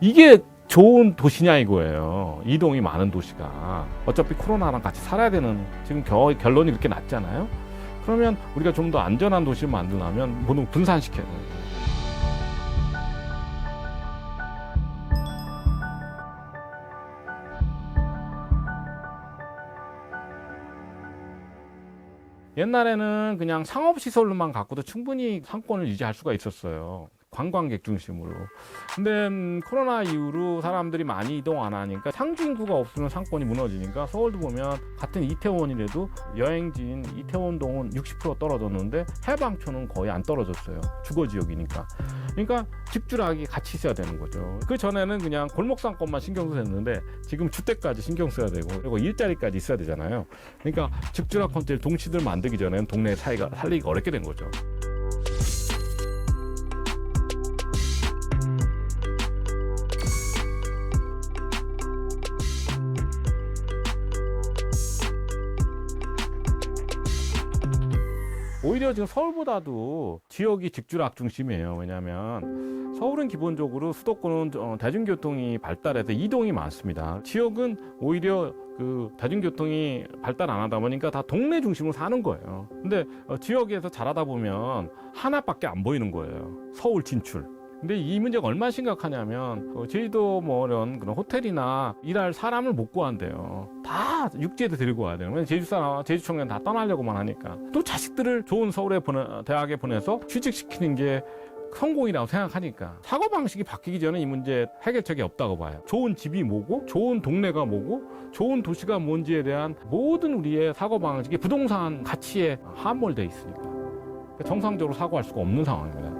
이게 좋은 도시냐 이거예요. 이동이 많은 도시가. 어차피 코로나랑 같이 살아야 되는 지금 겨, 결론이 그렇게 났잖아요. 그러면 우리가 좀 더 안전한 도시를 만들려면 보는 분산시켜야 돼요. 옛날에는 그냥 상업시설로만 갖고도 충분히 상권을 유지할 수가 있었어요. 관광객 중심으로. 근데 음, 코로나 이후로 사람들이 많이 이동 안 하니까 상주 인구가 없으면 상권이 무너지니까 서울도 보면 같은 이태원이라도 여행지인 이태원동은 60% 떨어졌는데 해방촌은 거의 안 떨어졌어요. 주거 지역이니까. 그러니까 집주락이 같이 있어야 되는 거죠. 그 전에는 그냥 골목 상권만 신경 됐는데 지금 주택까지 신경 써야 되고 그리고 일자리까지 있어야 되잖아요. 그러니까 집주락 컨테일 동시들 만들기 전에는 동네 사이가 살리기가 어렵게 된 거죠. 오히려 지금 서울보다도 지역이 직주락 중심이에요. 왜냐하면 서울은 기본적으로 수도권은 어, 대중교통이 발달해서 이동이 많습니다. 지역은 오히려 그 대중교통이 발달 안 하다 보니까 다 동네 중심으로 사는 거예요. 근데 어, 지역에서 자라다 보면 하나밖에 안 보이는 거예요. 서울 진출. 근데 이 문제가 얼마나 심각하냐면 어, 제주도 뭐 이런 그런 호텔이나 일할 사람을 못 구한대요. 다 육지에도 데리고 와야 되는 거예요. 제주 사람, 제주 청년 다 떠나려고만 하니까 또 자식들을 좋은 서울에 보내 대학에 보내서 취직시키는 게 성공이라고 생각하니까 사고 방식이 바뀌기 전에 이 문제 해결책이 없다고 봐요. 좋은 집이 뭐고, 좋은 동네가 뭐고, 좋은 도시가 뭔지에 대한 모든 우리의 사고 방식이 부동산 가치에 함몰돼 있으니까 정상적으로 사고할 수가 없는 상황입니다.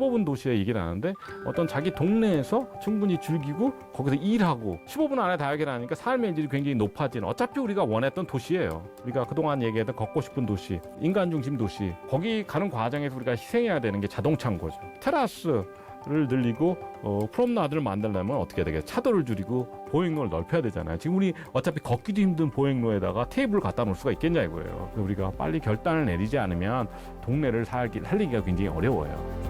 15분 도시에 얘기를 하는데 어떤 자기 동네에서 충분히 즐기고 거기서 일하고 15분 안에 다 해결하니까 삶의 질이 굉장히 높아지는 어차피 우리가 원했던 도시예요. 우리가 그동안 얘기했던 걷고 싶은 도시, 인간 중심 도시. 거기 가는 과정에서 우리가 희생해야 되는 게 자동차인 거죠. 테라스 를 늘리고 어, 프롬나드를 만들려면 어떻게 해야 되겠어요? 차도를 줄이고 보행로를 넓혀야 되잖아요. 지금 우리 어차피 걷기도 힘든 보행로에다가 테이블을 갖다 놓을 수가 있겠냐 이거예요. 우리가 빨리 결단을 내리지 않으면 동네를 살기, 살리기가 굉장히 어려워요.